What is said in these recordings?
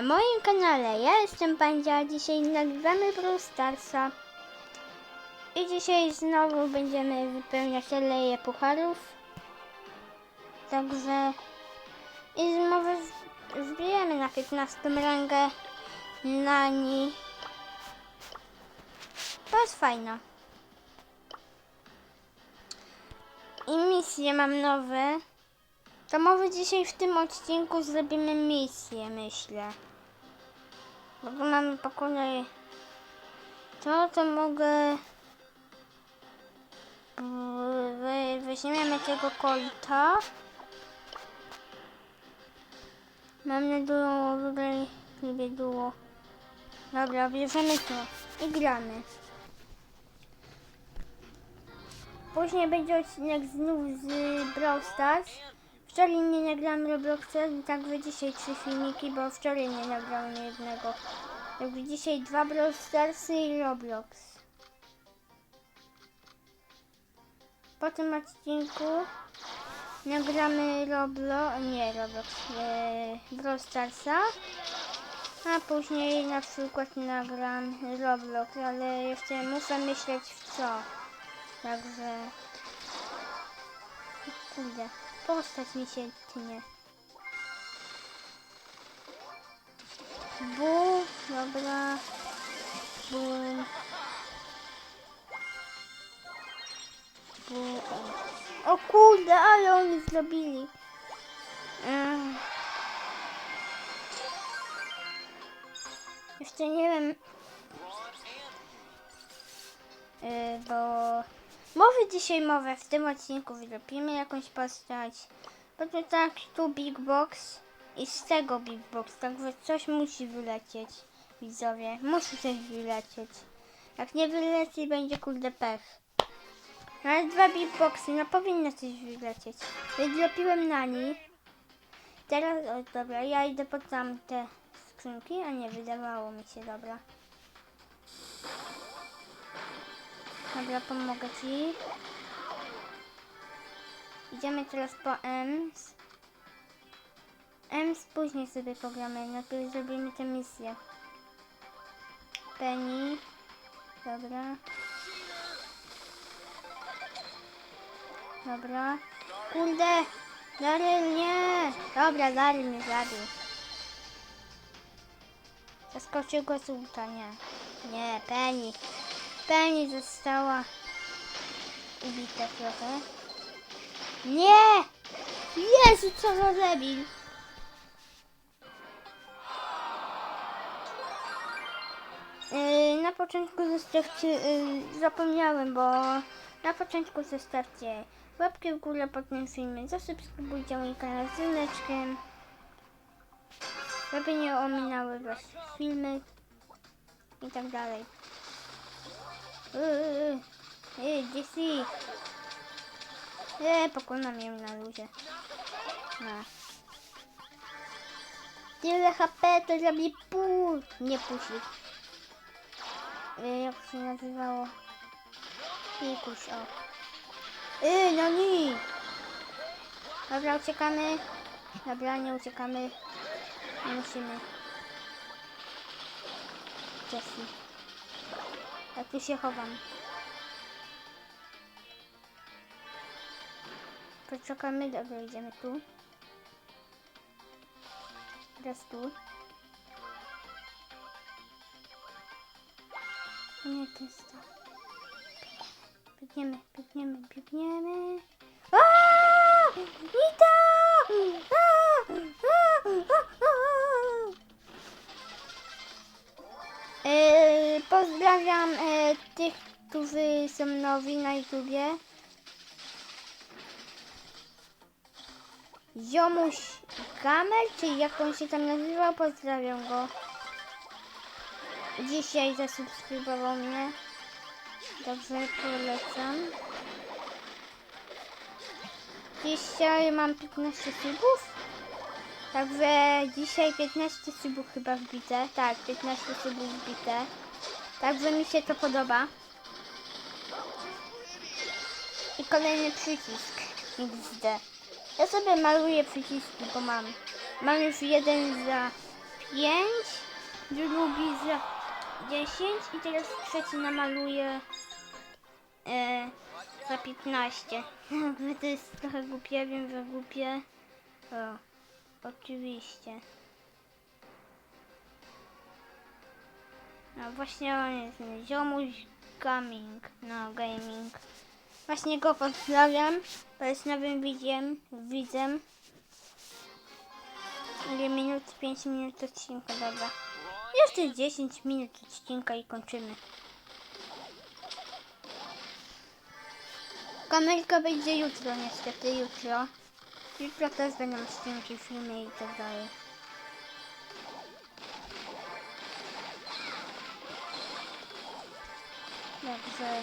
Na moim kanale ja jestem Pandzia, dzisiaj nagrywamy Brawl Starsa. I dzisiaj znowu będziemy wypełniać aleje pucharów. Także i znowu zbijemy na 15 rangę Nani. To jest fajne. I misje mam nowe. To może dzisiaj w tym odcinku zrobimy misję, myślę. Bo tu mamy po kolei to, to mogę... Wy, weźmiemy tego kolta. Mamy duo, wybrali lubię duo. Dobra, bierzemy to i gramy. Później będzie odcinek znów z Brawl Stars. Wczoraj nie nagrałem Robloxa, także dzisiaj trzy filmiki, bo wczoraj nie nagrałem jednego. Także dzisiaj dwa Brawl Starsy i Roblox. Po tym odcinku nagramy Roblo, nie Roblox, e, Brawl Starsa. A później na przykład nagram Roblox, ale jeszcze muszę myśleć w co. Także... Kurde, postać mi się tnie. Bu, dobra. Bum. Bu. O kurde, ale oni zrobili. Ech. Jeszcze nie wiem. Yy, bo może dzisiaj mowę w tym odcinku wydropimy jakąś postać. Bo to tak tu Big Box i z tego Big Box, także coś musi wylecieć. Widzowie, musi coś wylecieć. Jak nie wyleci, będzie kurde pech. Ale dwa Big Boxy, no powinno coś wylecieć. Wydropiłem na nich. Teraz, o dobra, ja idę po tamte skrzynki, a nie, wydawało mi się, dobra. Dobra, pomogę ci. Idziemy teraz po Ems. Ems później sobie pogramy, najpierw zrobimy tę misję. Penny. Dobra. Dobra. Kurde! Daryl, nie! Dobra, Daryl mnie zabił. Zaskoczył go z nie. Nie, Penny. Penny została ubita trochę. Nie! Jezu, co za debil! Yy, na początku zostawcie, yy, zapomniałem, bo na początku zostawcie łapkę w górę pod tym filmem, zasubskrybujcie mój kanał z dzwoneczkiem, żeby nie ominęły was filmy i tak dalej. Yy, yy, DC. Eee, pokonam ją na luzie. No. Tyle HP to zrobi pół. Nie pusi. Yy, jak się nazywało? Pikuś, o. Yy, no nie. Dobra, uciekamy. Dobra, nie uciekamy. Musimy. Jessie. Ja tu się chowam. Poczekamy, dobra, idziemy tu. Teraz tu. Nie, to jest to. Biegniemy, biegniemy, biegniemy. Aaaa! Nita! Aaa! Pozdrawiam e, tych, którzy są nowi na YouTubie. Ziomuś Gamer, czy jak on się tam nazywał, pozdrawiam go. Dzisiaj zasubskrybował mnie. Dobrze, polecam. Dzisiaj mam 15 subów. Także dzisiaj 15 subów chyba wbite. Tak, 15 subów wbite. Także mi się to podoba. I kolejny przycisk XD. Ja sobie maluję przyciski, bo mam. Mam już jeden za 5, drugi za 10 i teraz trzeci namaluję e, za 15. Jakby to jest trochę głupie, wiem, że głupie. O, oczywiście. No właśnie on jest ziomuś gaming, no gaming. Właśnie go pozdrawiam, bo jest nowym widzem, widzem. Ile minut? 5 minut odcinka, dobra. Jeszcze 10 minut odcinka i kończymy. Kamerka będzie jutro, niestety jutro. Jutro też będą odcinki, filmy i tak dalej. Dobrze.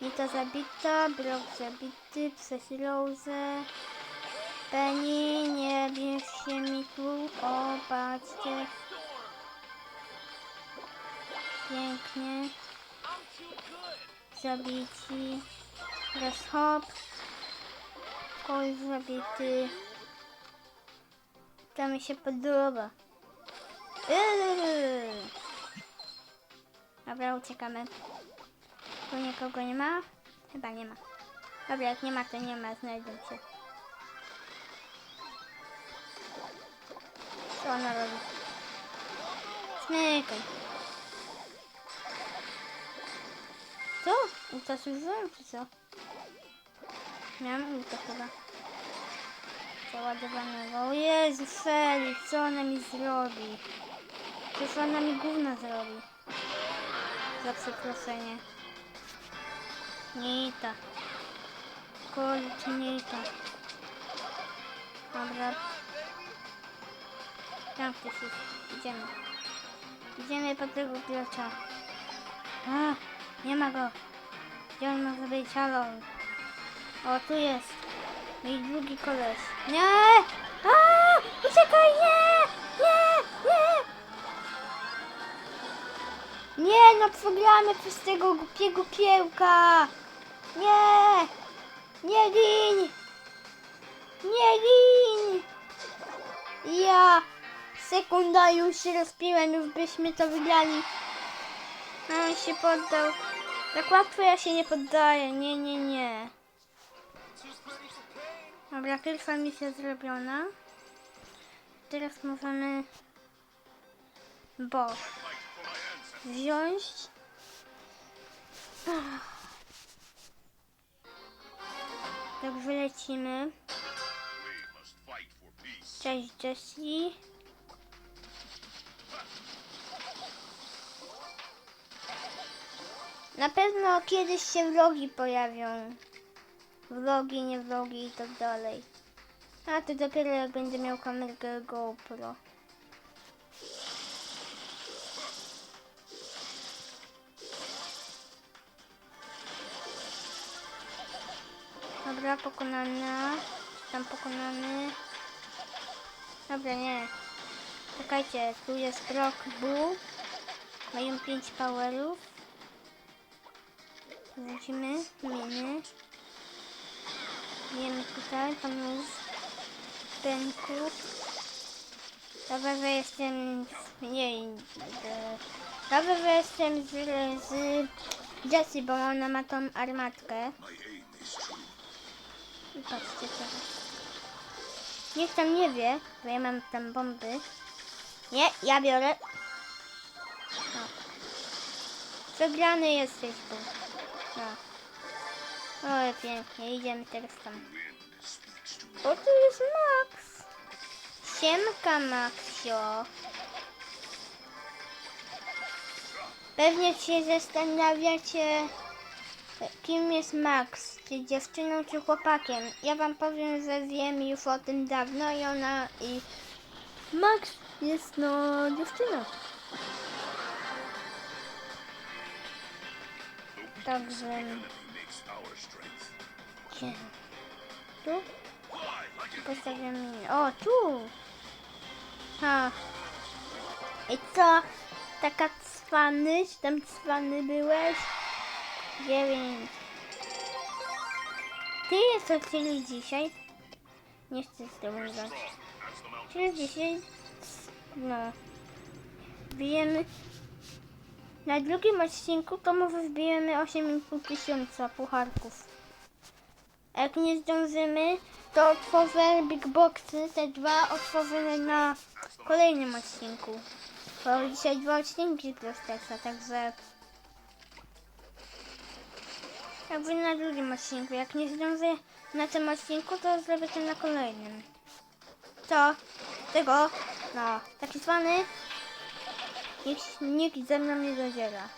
Nita zabita, Brock zabity, przez Rose. Penny, nie bierz się mi tu, o patrzcie. Pięknie. Zabici. Teraz hop. Koń zabity. To mi się podoba. Yy. Dobra, uciekamy. Tu nikogo nie ma? Chyba nie ma. Dobra, jak nie ma, to nie ma, znajdą się. Co ona robi? Smykaj. Co? Ulta zużyłem, czy co? Miałam ulta chyba. Załadowanego. O Jezu, Feli, co ona mi zrobi? Przecież ona mi gówno zrobi. Za przeproszenie. Nita. Kurczę, Nita. Dobra. Tam ktoś jest. Idziemy. Idziemy po tego gracza. A, nie ma go. Gdzie on może być? Halo. O, tu jest. Mój drugi koleś. Nie! A, przegramy przez tego głupiego piełka! Nie! Nie lin! Nie lin! Ja! Sekunda już się rozpiłem, już byśmy to wygrali. A on się poddał. Tak łatwo ja się nie poddaję. Nie, nie, nie. Dobra, pierwsza misja zrobiona. Teraz możemy... Bo... Wziąć... Dobrze lecimy. Cześć Jessie. Na pewno kiedyś się vlogi pojawią. Vlogi, nie vlogi i tak dalej. A to dopiero jak będę miał kamerkę GoPro. Dobra, pokonana. Tam pokonany. Dobra, nie. Czekajcie, tu jest Brock Bull. Mają 5 powerów. Wrócimy, miny. Wiemy tutaj, pan już pęku. Dobra, że jestem... Nie, e, dobra, że jestem z, z Jessie, bo ona ma tą armatkę. Patrzcie teraz. Niech tam nie wie, bo ja mam tam bomby. Nie, ja biorę. No. Przegrany jesteś tu. No. Oj, pięknie, idziemy teraz tam. O, tu jest Max. Siemka, Maxio. Pewnie się zastanawiacie, kim jest Max, czy dziewczyną, czy chłopakiem. Ja wam powiem, że wiem już o tym dawno i ona i Max jest no dziewczyną. Także gdzie? Tu? O, tu! Ha. I co? Taka cwany? Czy tam cwany byłeś? Dziewięć. Ty jest czyli dzisiaj? Nie chcę z tobą grać. Czyli dzisiaj No. Wbijemy... Na drugim odcinku to może wbijemy 8,5 tysiąca pucharków. Jak nie zdążymy, to otworzę Big Boxy, te dwa otworzymy na kolejnym odcinku. Bo dzisiaj dwa odcinki Prostexa, także... Jakby na drugim odcinku. Jak nie zdążę na tym odcinku, to zrobię to na kolejnym. Co? Tego? No, taki zwany... Nikt, nikt ze mną nie zadziela.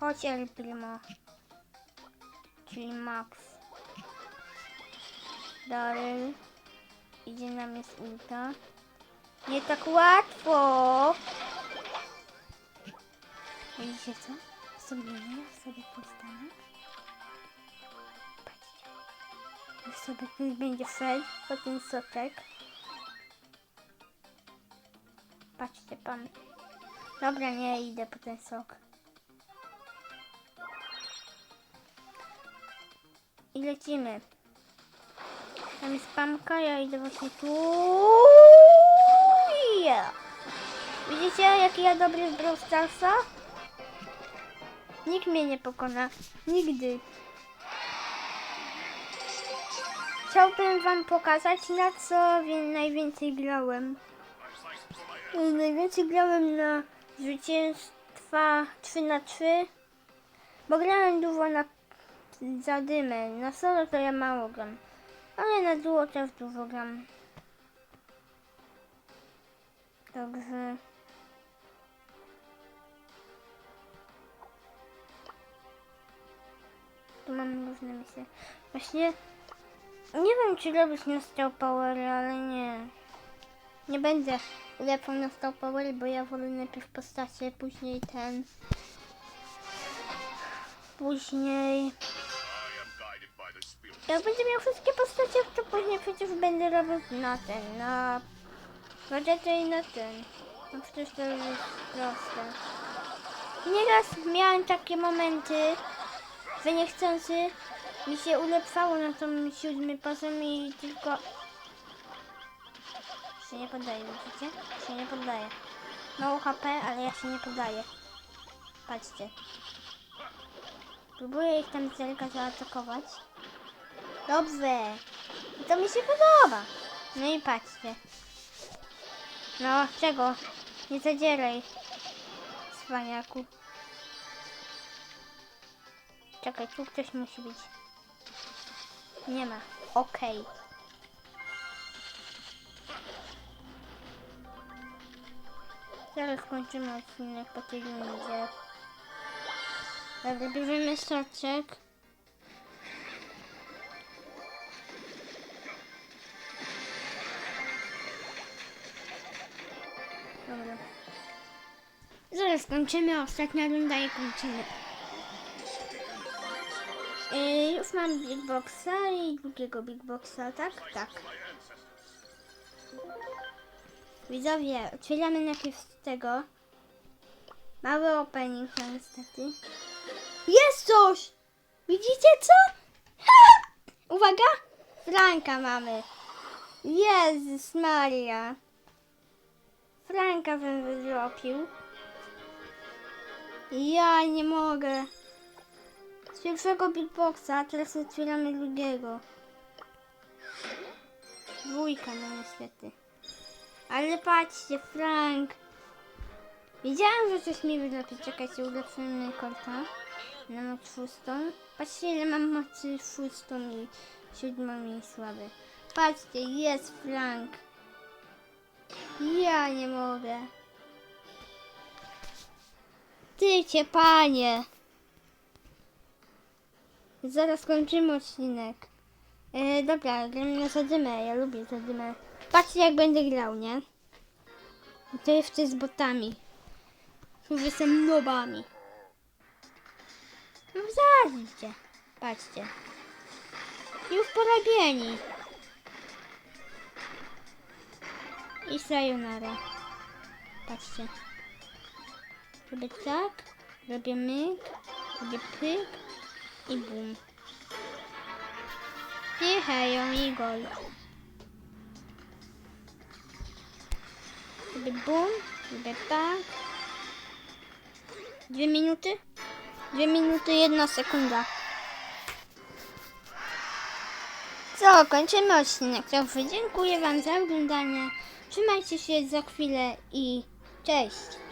Chodź El Primo. Czyli Max. Daryl. Idzie nam jest ulta. Nie tak łatwo. Widzicie co? Nie, sobie postanę. Patrzcie. Już sobie ktoś będzie szedł po ten soczek. Patrzcie pan. Dobra, nie idę po ten sok. I lecimy. Tam jest pamka, ja idę właśnie tu. Widzicie, jaki ja dobry z Brawl? Nikt mnie nie pokona. Nigdy. Chciałbym wam pokazać, na co najwięcej grałem. Najwięcej grałem na zwycięstwa 3 na 3 bo grałem dużo na zadymę. Na solo to ja mało gram, ale na duo też dużo gram. Także... Tu mam różne misje. Właśnie nie wiem, czy robić na Star Power, ale nie. Nie będę ulepszał na Star Power, bo ja wolę najpierw postacie, później ten. Później. Jak będę miał wszystkie postacie, to później przecież będę robił na ten, na gadżety i na ten. No przecież to już jest proste. Nieraz miałem takie momenty, że niechcący mi się ulepszało na tą siódmy poziom i tylko... Się nie poddaję, widzicie? Się nie poddaję. Mało HP, ale ja się nie poddaję. Patrzcie. Próbuję ich tam z daleka zaatakować. Dobrze. I to mi się podoba. No i patrzcie. No, czego? Nie zadzieraj. Cwaniaku. Czekaj, tu ktoś musi być. Nie ma. Okej. Zaraz kończymy odcinek po tej rundzie. Dobra, bierzemy soczek. Zaraz kończymy, ostatnia runda i kończymy. Yy, już mam Big Boxa i drugiego Big Boxa, tak? Tak. Widzowie, otwieramy najpierw z tego. Mały opening no niestety. Jest coś! Widzicie co? Ha! Uwaga! Franka mamy. Jezus Maria. Franka bym wydropił. Ja nie mogę. Z pierwszego Big Boxa, a teraz otwieramy drugiego. Dwójka, no niestety. Ale patrzcie, Frank. Wiedziałam, że coś mi wydropi. Czekajcie, ulepszymy korta. Na moc szóstą. Patrzcie, ile mam mocy szóstą i siódmą i słaby. Patrzcie, jest Frank. Ja nie mogę. Ty cię, panie. Zaraz kończymy odcinek. E, dobra, gramy na zadymę. Ja lubię zadymę. Patrzcie, jak będę grał, nie? To jeszcze z botami. Że są nobami. No. Patrzcie. Już porobieni. I sayonara. Patrzcie. Robię tak, robię myk, robię pyk i bum. Akcje, heją i gol. Sobie bum, sobie tak. Dwie minuty? Dwie minuty, jedna sekunda. Co, kończymy odcinek. Dziękuję Wam za oglądanie. Trzymajcie się za chwilę i cześć.